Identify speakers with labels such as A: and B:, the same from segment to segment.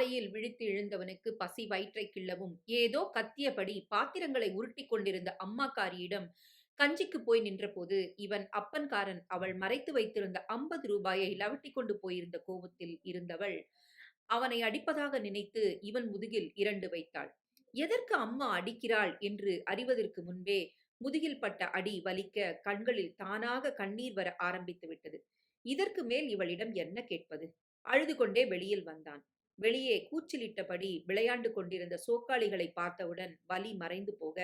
A: காலையில் விழித்து எழுந்தவனுக்கு பசி வயிற்றை கிள்ளவும். ஏதோ கத்தியபடி பாத்திரங்களை உருட்டி கொண்டிருந்த அம்மாக்காரியிடம் கஞ்சிக்கு போய் நின்றபோது இவன் அப்பன்காரன். அவள் மறைத்து வைத்திருந்த ஐம்பது ரூபாயை லவட்டி கொண்டு போயிருந்த கோபத்தில் இருந்தவள். அவனை அடிப்பதாக நினைத்து இவன் முதுகில் இரண்டு வைத்தாள். எதற்கு அம்மா அடிக்கிறாள் என்று அறிவதற்கு முன்பே முதுகில் பட்ட அடி வலிக்க கண்களில் தானாக கண்ணீர் வர ஆரம்பித்து விட்டது. இதற்கு மேல் இவளிடம் என்ன கேட்பது? அழுது கொண்டே வெளியில் வந்தான். வெளியே கூச்சலிட்டபடி விளையாண்டு கொண்டிருந்த சோக்காளிகளை பார்த்தவுடன் வலி மறைந்து போக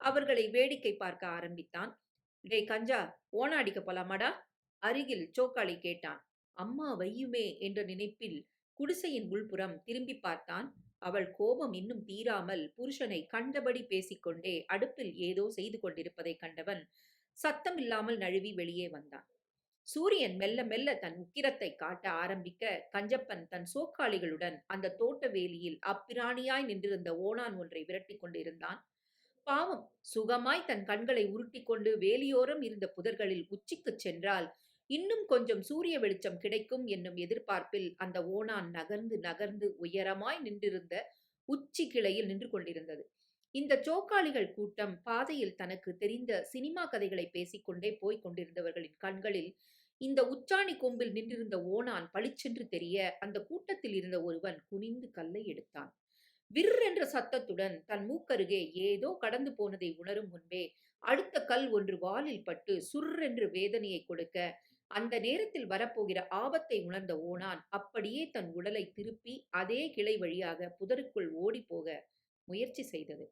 A: அவர்களை வேடிக்கை பார்க்க ஆரம்பித்தான். டேய் கஞ்சா ஓனா அடிக்க போலாமாடா? அருகில் சோக்காளி கேட்டான். அம்மா வையுமே! என்ற நினைப்பில் குடிசையின் உள்புறம் திரும்பி பார்த்தான். அவள் கோபம் இன்னும் தீராமல் புருஷனை கண்டபடி பேசிக்கொண்டே அடுப்பில் ஏதோ செய்து கொண்டிருப்பதை கண்டவன் சத்தம் இல்லாமல் நழுவி வெளியே வந்தான். சூரியன் மெல்ல மெல்ல தன் உக்கிரத்தை காட்ட ஆரம்பிக்க கஞ்சப்பன் தன் சோக்காளிகளுடன் அந்த தோட்ட வேலியில் அப்பிராணியாய் நின்றிருந்த ஓணான் ஒன்றை விரட்டி கொண்டிருந்தான். பாவம் சுகமாய் தன் கண்களை உருட்டிக் கொண்டு வேலியோரம் இருந்த புதர்களில் உச்சிக்குச் சென்றால் இன்னும் கொஞ்சம் சூரிய வெளிச்சம் கிடைக்கும் என்னும் எதிர்பார்ப்பில் அந்த ஓணான் நகர்ந்து நகர்ந்து உயரமாய் நின்றிருந்த உச்சி கிளையில் நின்று கொண்டிருந்தது. இந்த சோக்காளிகள் கூட்டம் பாதையில் தனக்கு தெரிந்த சினிமா கதைகளை பேசிக்கொண்டே போய்க் கொண்டிருந்தவர்களின் கண்களில் இந்த உச்சாணி கொம்பில் நின்றிருந்த ஓனான் பளிச்சென்று தெரிய அந்த கூட்டத்தில் இருந்த ஒருவன் குனிந்து கல்லை எடுத்தான். விற்றென்ற சத்தத்துடன் தன் மூக்கருகே ஏதோ கடந்து போனதை உணரும் முன்பே அடுத்த கல் ஒன்று வாலில் பட்டு சுர்ரென்று வேதனையை கொடுக்க அந்த நேரத்தில் வரப்போகிற ஆபத்தை உணர்ந்த ஓணான் அப்படியே தன் உடலை திருப்பி அதே கிளை வழியாக புதருக்குள் ஓடிப்போக முயற்சி செய்தது.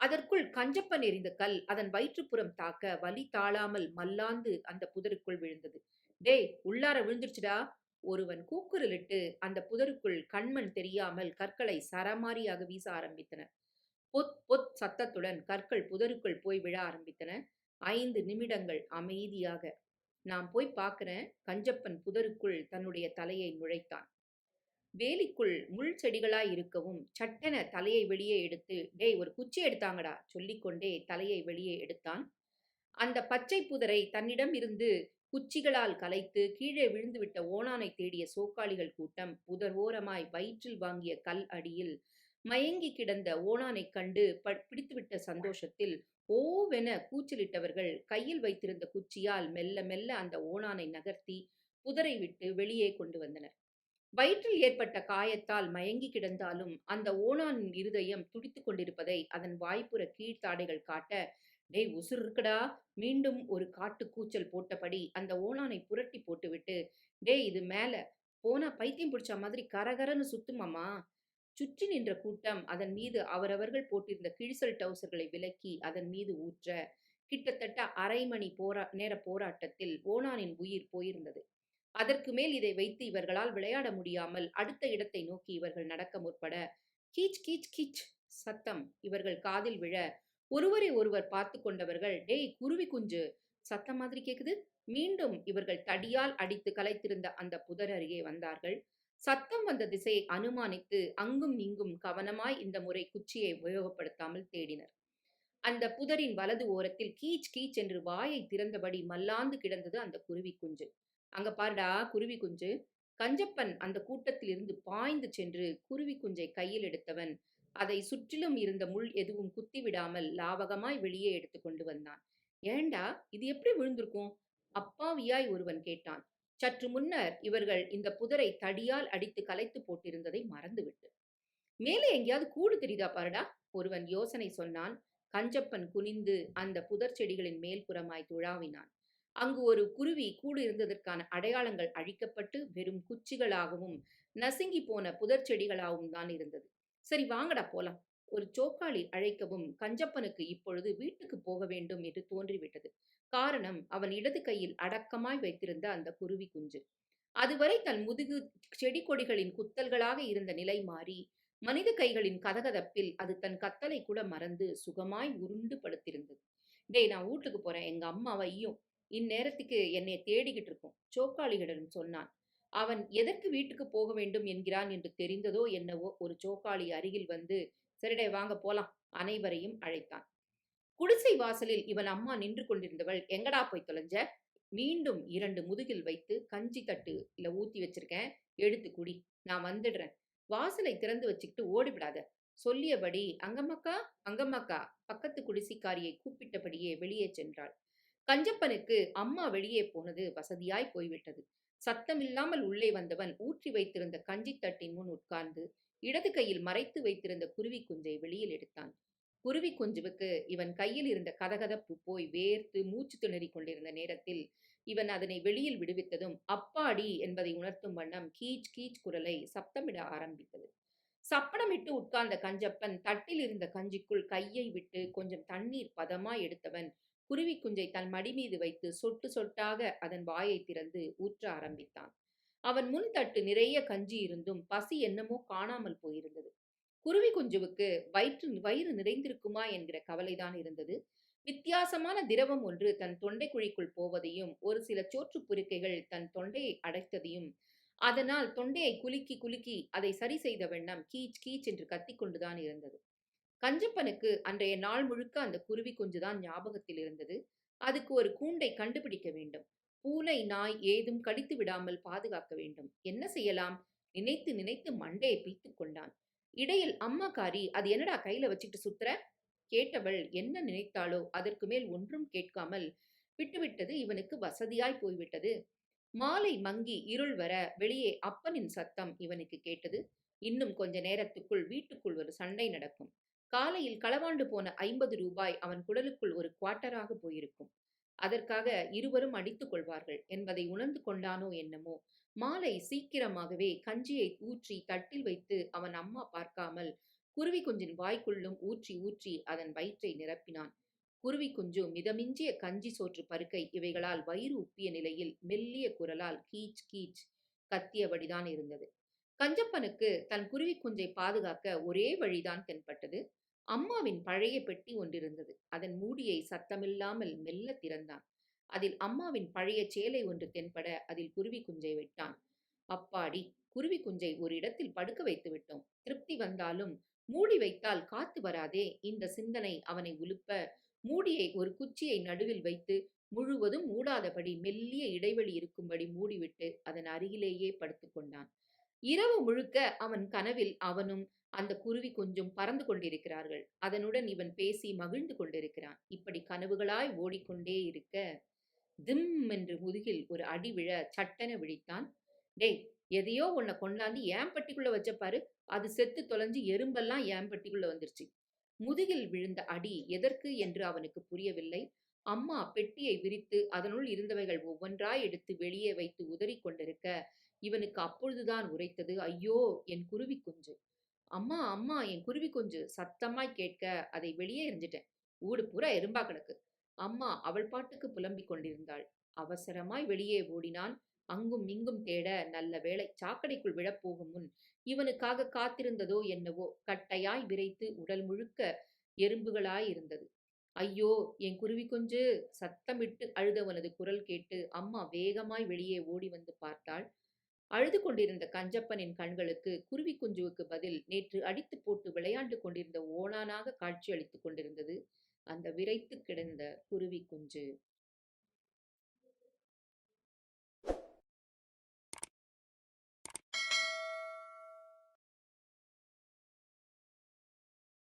A: அதற்குள் கஞ்சப்பன் எறிந்த கல் அதன் வயிற்றுப்புறம் தாக்க வலி தாழாமல் மல்லாந்து அந்த புதருக்குள் விழுந்தது. டேய் உள்ளார விழுந்துருச்சுடா. ஒருவன் கூக்குரலிட்டு அந்த புதருக்குள் கண்மண் தெரியாமல் கற்களை சரமாரியாக வீச ஆரம்பித்தன. பொத் பொத் சத்தத்துடன் கற்கள் புதருக்குள் போய் விழ ஆரம்பித்தன. ஐந்து நிமிடங்கள் அமைதியாக. நான் போய் பார்க்கிறேன் கஞ்சப்பன் புதருக்குள் தன்னுடைய தலையை நுழைத்தான். வேலிக்குள் முள் செடிகளாய் இருக்கவும் சட்டென தலையை வெளியே எடுத்து டேய் ஒரு குச்சி எடுத்தாங்கடா சொல்லிக்கொண்டே தலையை வெளியே எடுத்தான். அந்த பச்சை புதரை தன்னிடம் இருந்து குச்சிகளால் கலைத்து கீழே விழுந்துவிட்ட ஓணானை தேடிய சோக்காளிகள் கூட்டம் புதர் ஓரமாய் வயிற்றில் வாங்கிய கல் அடியில் மயங்கி கிடந்த ஓணானைக் கண்டு ப- பிடித்துவிட்ட சந்தோஷத்தில் ஓவென கூச்சலிட்டவர்கள் கையில் வைத்திருந்த குச்சியால் மெல்ல மெல்ல அந்த ஓணானை நகர்த்தி புதரை விட்டு வெளியே கொண்டு வந்தனர். வயிற்றில் ஏற்பட்ட காயத்தால் மயங்கி கிடந்தாலும் அந்த ஓணானின் இருதயம் துடித்து கொண்டிருப்பதை அதன் வாய்ப்புற கீழ்த்தாடைகள் காட்ட டேய் உசுர் இருக்குடா மீண்டும் ஒரு காட்டு கூச்சல் போட்டபடி அந்த ஓணானை புரட்டி போட்டுவிட்டு டேய் இது மேல. போனா பைத்தியம் பிடிச்ச மாதிரி கரகரன்னு சுத்துமாமா சுற்றி நின்ற கூட்டம் அதன் மீது அவரவர்கள் போட்டிருந்த கிழிசல் டவுசர்களை விலக்கி அதன் மீது ஊற்ற கிட்டத்தட்ட அரை மணி போரா நேர போராட்டத்தில் ஓணானின் உயிர் போயிருந்தது. அதற்கு மேல் இதை வைத்து இவர்களால் விளையாட முடியாமல் அடுத்த இடத்தை நோக்கி இவர்கள் நடக்க முற்பட. கீச் கீச் கீச் சத்தம் இவர்கள் காதில் விழ. ஒருவரை ஒருவர் பார்த்து கொண்டவர்கள் டேய் குருவி குஞ்சு! சத்தம் மாதிரி கேக்குது. மீண்டும் இவர்கள் தடியால் அடித்து கலைத்திருந்த அந்த புதர் அருகே வந்தார்கள். சத்தம் வந்த திசையை அனுமானித்து அங்கும் இங்கும் கவனமாய் இந்த முறை குச்சியை உபயோகப்படுத்தாமல் தேடினர். அந்த புதரின் வலது ஓரத்தில் கீச் கீச் என்று வாயை திறந்தபடி மல்லாந்து கிடந்தது அந்த குருவி குஞ்சு. அங்க பாருடா குருவி குஞ்சு. கஞ்சப்பன் அந்த கூட்டத்தில் இருந்து பாய்ந்து சென்று குருவி குஞ்சை கையில் எடுத்தவன். அதை சுற்றிலும் இருந்த முள் எதுவும் குத்தி விடாமல் லாவகமாய் வெளியே எடுத்து கொண்டு வந்தான். ஏண்டா இது எப்படி விழுந்திருக்கும்? அப்பாவியாய் ஒருவன் கேட்டான். சற்று முன்னர் இவர்கள் இந்த புதரை தடியால் அடித்து கலைத்து போட்டிருந்ததை மறந்துவிட்டு. மேலே எங்கேயாவது கூடு தெரியுதா பாருடா ஒருவன் யோசனை சொன்னான். கஞ்சப்பன் குனிந்து அந்த புதர் செடிகளின் மேல்புறமாய் துழாவினான். அங்கு ஒரு குருவி கூடு இருந்ததற்கான அடையாளங்கள் அழிக்கப்பட்டு வெறும் குச்சிகளாகவும் நசுங்கி போன புதர் செடிகளாகவும் தான் இருந்தது. சரி வாங்கடா போலாம். ஒரு சோக்காளி அழைக்கவும் கஞ்சப்பனுக்கு இப்பொழுது வீட்டுக்கு போக வேண்டும் என்று தோன்றிவிட்டது. காரணம் அவன் இடது கையில் அடக்கமாய் வைத்திருந்த அந்த குருவி குஞ்சு. அதுவரை தன் முதுகு செடி கொடிகளின் குத்தல்களாக இருந்த நிலை மாறி மனித கைகளின் கதகதப்பில் அது தன் கத்தலை கூட மறந்து சுகமாய் உருண்டு படுத்திருந்தது. டேய் நான் வீட்டுக்கு போறேன். எங்க அம்மாவையும் இந்நேரத்துக்கு என்னை தேடிக்கிட்டு இருக்கும். சோக்காளிகளிடம் சொன்னான் அவன் எதற்கு வீட்டுக்கு போக வேண்டும் என்கிறான் என்று தெரிந்ததோ என்னவோ ஒரு சோக்காளி அருகில் வந்து சரிடே வாங்க போலாம் அனைவரையும் அழைத்தான். குடிசை வாசலில் இவன் அம்மா நின்று கொண்டிருந்தவள் எங்கடா போய் தொலைஞ்ச? மீண்டும் இரண்டு முதுகில் வைத்து கஞ்சி தட்டு இல்ல ஊத்தி வச்சிருக்கேன். எடுத்து குடி. நான் வந்துடுறேன். வாசலை திறந்து வச்சுக்கிட்டு ஓடிவிடாத. சொல்லியபடி அங்கம்மக்கா, அங்கம்மக்கா பக்கத்து குடிசைக்காரியை கூப்பிட்டபடியே வெளியே சென்றாள். கஞ்சப்பனுக்கு அம்மா வெளியே போனது வசதியாய் போய்விட்டது. சத்தமில்லாமல் உள்ளே வந்தவன் ஊற்றி வைத்திருந்த கஞ்சி தட்டின் முன் உட்கார்ந்து, இடது கையில் மறைத்து வைத்திருந்த குருவி குஞ்சை வெளியில் எடுத்தான். குருவி குஞ்சுவுக்கு இவன் கையில் இருந்த கதகதப்பு போய் வேர்த்து மூச்சு திணறிக் கொண்டிருந்த நேரத்தில், இவன் அதனை வெளியில் விடுவித்ததும், அப்பாடி என்பதை உணர்த்தும் வண்ணம் கீச் கீச் குரலை சப்தமிட ஆரம்பித்தது. சப்பனமிட்டு உட்கார்ந்த கஞ்சப்பன் தட்டில் இருந்த கஞ்சிக்குள் கையை விட்டு கொஞ்சம் தண்ணீர் பதமாய் எடுத்தவன், குருவி குஞ்சை தன் மடி மீது வைத்து சொட்டு சொட்டாக அதன் வாயை திறந்து ஊற்ற ஆரம்பித்தான். அவன் முன் தட்டு நிறைய கஞ்சி இருந்தும் பசி என்னமோ காணாமல் போயிருந்தது. குருவி குஞ்சுவுக்கு வயிற்று வயிறு நிறைந்திருக்குமா என்கிற கவலைதான் இருந்தது. வித்தியாசமான திரவம் ஒன்று தன் தொண்டை குழிக்குள் போவதையும், ஒரு சில சோற்று புருக்கைகள் தன் தொண்டையை அடைத்ததையும், அதனால் தொண்டையை குலுக்கி குலுக்கி அதை சரி செய்த வண்ணம் கீச் கீச் என்று கத்திக்கொண்டுதான் இருந்தது. கஞ்சப்பனுக்கு அன்றைய நாள் முழுக்க அந்த குருவி குஞ்சுதான் ஞாபகத்தில் இருந்தது. அதுக்கு ஒரு கூண்டை கண்டுபிடிக்க வேண்டும். பூனை, நாய் ஏதும் கடித்து விடாமல் பாதுகாக்க வேண்டும். என்ன செய்யலாம்? நினைத்து நினைத்து மண்டையை பீத்து கொண்டான். இடையில் அம்மாக்காரி, "அது என்னடா கையில வச்சுட்டு சுத்துற?" கேட்டவள் என்ன நினைத்தாளோ அதற்கு மேல் ஒன்றும் கேட்காமல் விட்டுவிட்டது இவனுக்கு வசதியாய் போய்விட்டது. மாலை மங்கி இருள் வர வெளியே அப்பனின் சத்தம் இவனுக்கு கேட்டது. இன்னும் கொஞ்ச நேரத்துக்குள் வீட்டுக்குள் ஒரு சண்டை நடக்கும். காலையில் களவாண்டு போன ஐம்பது ரூபாய் அவன் குடலுக்குள் ஒரு குவார்ட்டராக போயிருக்கும். அதற்காக இருவரும் அடித்துக் கொள்வார்கள் என்பதை உணர்ந்து கொண்டானோ என்னமோ, மாலை சீக்கிரமாகவே கஞ்சியை ஊற்றி தட்டில் வைத்து அவன் அம்மா பார்க்காமல் குருவி குஞ்சின் வாய்க்குள்ளும் ஊற்றி ஊற்றி அதன் வயிற்றை நிரப்பினான். குருவி குஞ்சு மிதமிஞ்சிய கஞ்சி சோற்று பருக்கை இவைகளால் வயிறு உப்பிய நிலையில் மெல்லிய குரலால் கீச் கீச் கத்தியபடிதான் இருந்தது. கஞ்சப்பனுக்கு தன் குருவி குஞ்சை பாதுகாக்க ஒரே வழிதான் தென்பட்டது. அம்மாவின் பழைய பெட்டி ஒன்றிருந்தது. அதன் மூடியை சத்தமில்லாமல் மெல்ல திறந்தான். அதில் அம்மாவின் பழைய சேலை ஒன்று தென்பட அதில் குருவி குஞ்சை விட்டான். அப்பாடி! குருவி குஞ்சை ஒரு இடத்தில் படுக்க வைத்து விட்டோம். திருப்தி வந்தாலும் மூடி வைத்தால் காத்து வராதே இந்த சிந்தனை அவனை உலுப்ப, மூடியை ஒரு குச்சியை நடுவில் வைத்து முழுவதும் மூடாதபடி மெல்லிய இடைவெளி இருக்கும்படி மூடிவிட்டு அதன் அருகிலேயே படுத்துக்கொண்டான் இரவு முழுக்க அவன் கனவில் அவனும் அந்த குருவி கொஞ்சம் பறந்து கொண்டிருக்கிறார்கள். அதனுடன் இவன் பேசி மகிழ்ந்து கொண்டிருக்கிறான். இப்படி கனவுகளாய் ஓடிக்கொண்டே இருக்க, திம் என்று முதுகில் ஒரு அடி விழ சட்டென விழித்தான். "டேய் எதையோ உன்னை கொண்டாந்து ஏன் பட்டிக்குள்ள வச்ச பாரு, அது செத்து தொலைஞ்சு எறும்பெல்லாம் ஏன் பட்டிக்குள்ள வந்துருச்சு." முதுகில் விழுந்த அடி எதற்கு என்று அவனுக்கு புரியவில்லை. அம்மா பெட்டியை விரித்து அதனுள் இருந்தவைகள் ஒவ்வொன்றாய் எடுத்து வெளியே வைத்து உதறி கொண்டிருக்க, இவனுக்கு அப்பொழுதுதான் உரைத்தது, "ஐயோ! என் குருவி குஞ்சு. அம்மா அம்மா என் குருவி குஞ்சு." சத்தமாய் கேட்க, அதை வெளியே எரிஞ்சிட்டேன் ஊடு பூரா எறும்பா கிடக்கு. அம்மா அவள் பாட்டுக்கு புலம்பிக் கொண்டிருந்தாள். அவசரமாய் வெளியே ஓடினான். அங்கும் இங்கும் தேட, நல்ல வேளை சாக்கடைக்குள் விழப்போகும் முன் இவனுக்காக காத்திருந்ததோ என்னவோ, கட்டையாய் விரைத்து உடல் முழுக்க எறும்புகளாயிருந்தது. "ஐயோ! என் குருவி குஞ்சு." சத்தமிட்டு அழுதவனது குரல் கேட்டு அம்மா வேகமாய் வெளியே ஓடி வந்து பார்த்தாள். அழுது கொண்டிருந்த கஞ்சப்பனின் கண்களுக்கு குருவி குஞ்சுவுக்கு பதில் நேற்று அடித்துப் போட்டு விளையாண்டு கொண்டிருந்த ஓணானாக காட்சியளித்துக் கொண்டிருந்தது அந்த விரைத்துக் கிடந்த குருவி குஞ்சு.